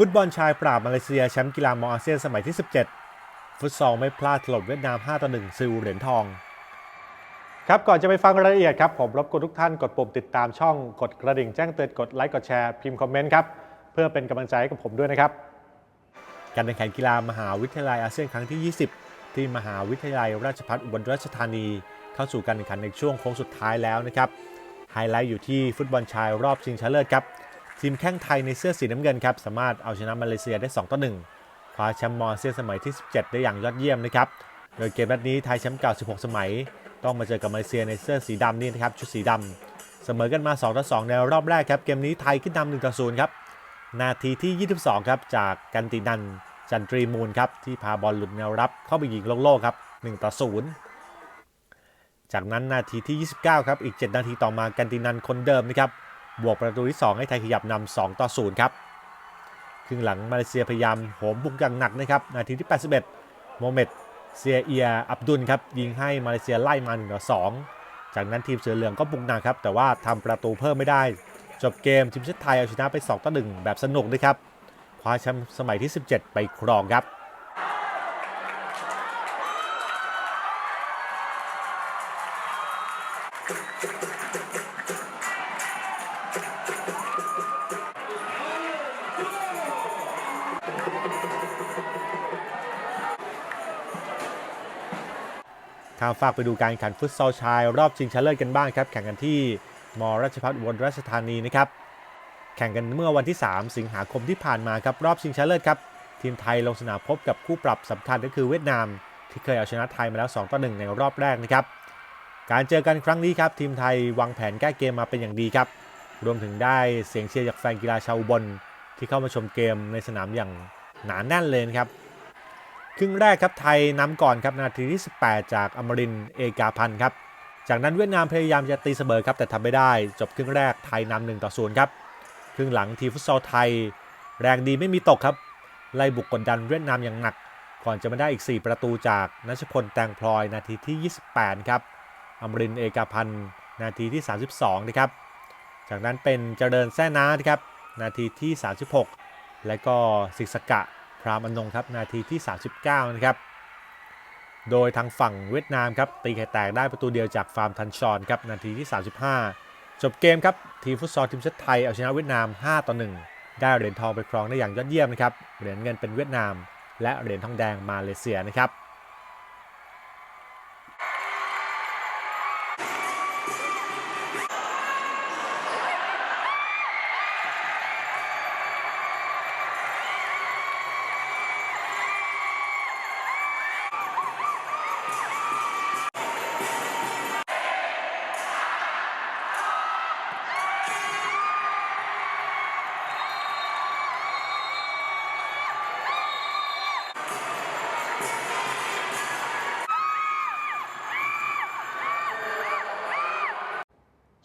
ฟุตบอลชายปราบมาเลเซียแชมป์กีฬามออาเซียนสมัยที่ 17 ฟุตซอลไม่พลาดถล่มเวียดนาม 5 ต่อ 1 ซิลเหรียญทอง ครับ ก่อนจะไปฟังรายละเอียดครับ ผมรบกวนทุกท่านกดปุ่มติดตามช่อง กดกระดิ่งแจ้งเตือน กดไลค์ กดแชร์ พิมพ์คอมเมนต์ครับ เพื่อเป็นกำลังใจให้กับผมด้วยนะครับ การแข่งขันกีฬามหาวิทยาลัยอาเซียนครั้งที่ 20 ที่มหาวิทยาลัยราชภัฏอุบลราชธานี เข้าสู่การแข่งขันในช่วงโค้งสุดท้ายแล้วนะครับ ไฮไลท์อยู่ที่ฟุตบอลชายรอบชิงชนะเลิศครับ ทีมแข้งไทยในเสื้อสีน้ำเงินครับสามารถเอาชนะมาเลเซียได้2ต่อ1คว้าแชมป์มอเซียนสมัยที่ 17 ได้อย่างยอดเยี่ยมนะครับโดยเกมนัดนี้ไทยแชมป์เก่า 16 สมัย ต้องมาเจอกับมาเลเซียในเสื้อสีดำนี่นะครับชุดสีดำเสมอกันมา2ต่อ2ในรอบแรกครับเกมนี้ไทยขึ้นนำ1ต่อ0ครับนาทีที่ 22 ครับจากกันตินันจันทรีมูลครับที่พาบอลหลุดแนวรับเข้าไปยิงโล่งๆครับ1ต่อ0จากนั้นนาทีที่ 29 ครับอีก 7 นาทีต่อมากันตินันคนเดิมนะครับ บวกประตูที่ 2 ให้ไทยขยับนำ2ต่อ 0 ครับ ครึ่งหลังมาเลเซียพยายามโหมบุกอย่างหนักนะครับ นาทีที่ 81 โมเมดเซียเอียอับดุลครับยิงให้มาเลเซียไล่มา1ต่อ 2 จากนั้นทีมเสือเหลืองก็บุกหนักครับ แต่ว่าทำประตูเพิ่มไม่ได้ จบเกมทีมชาติไทยเอาชนะไป 2 ต่อ 1 แบบสนุกนะครับ คว้าแชมป์สมัยที่ 17 ไปครองครับ ข้ามฝากไปดูการแข่งฟุตซอลชาย รอบชิงชนะเลิศกันบ้างครับ แข่งกันที่มราชพัฒอุบลราชธานีนะครับ แข่งกันเมื่อวันที่ 3 สิงหาคมที่ผ่านมาครับ รอบชิงชนะเลิศครับ ทีมไทยลงสนามพบกับคู่ปรับสำคัญก็คือเวียดนาม ที่เคยเอาชนะไทยมาแล้ว 2 ต่อ 1 ในรอบแรกนะครับ การเจอกันครั้งนี้ครับ ทีมไทยวางแผนแก้เกมมาเป็นอย่างดีครับ รวมถึงได้เสียงเชียร์จากแฟนกีฬาชาวอุบลที่เข้ามาชมเกมในสนามอย่างหนาแน่นเลยครับ ครึ่งแรกครับไทยนำก่อนครับนาทีที่ 18 จากอมรินเอกาพันธ์ครับจากนั้นเวียดนามพยายามจะตีเสมอครับแต่ทำไม่ได้จบครึ่งแรกไทยนำ1ต่อ0ครับครึ่งหลังทีมฟุตซอลไทย แรงดีไม่มีตกครับไล่บุกกดดันเวียดนามอย่างหนัก ก่อนจะมาได้อีก 4 ประตูจากนัชพลแตงพลอยนาทีที่ 28 ครับอมรินเอกาพันธ์นาทีที่ 32 นะครับ จากนั้นเป็นเจริญแซ่น้านะครับนาทีที่ 36 และก็สิกสกะ รามอนงครับนาทีที่ 39 นะครับ โดยทางฝั่งเวียดนามครับตีไข่แตกได้ประตูเดียวจากฟาร์มทันชอนครับนาทีที่ 35 จบเกมครับทีมฟุตซอลทีมชาติไทยเอาชนะเวียดนาม 5 ต่อ 1 ได้เหรียญทองไปครองได้อย่างยอดเยี่ยมนะครับเหรียญเงินเป็นเวียดนาม และเหรียญทองแดงมาเลเซียนะครับ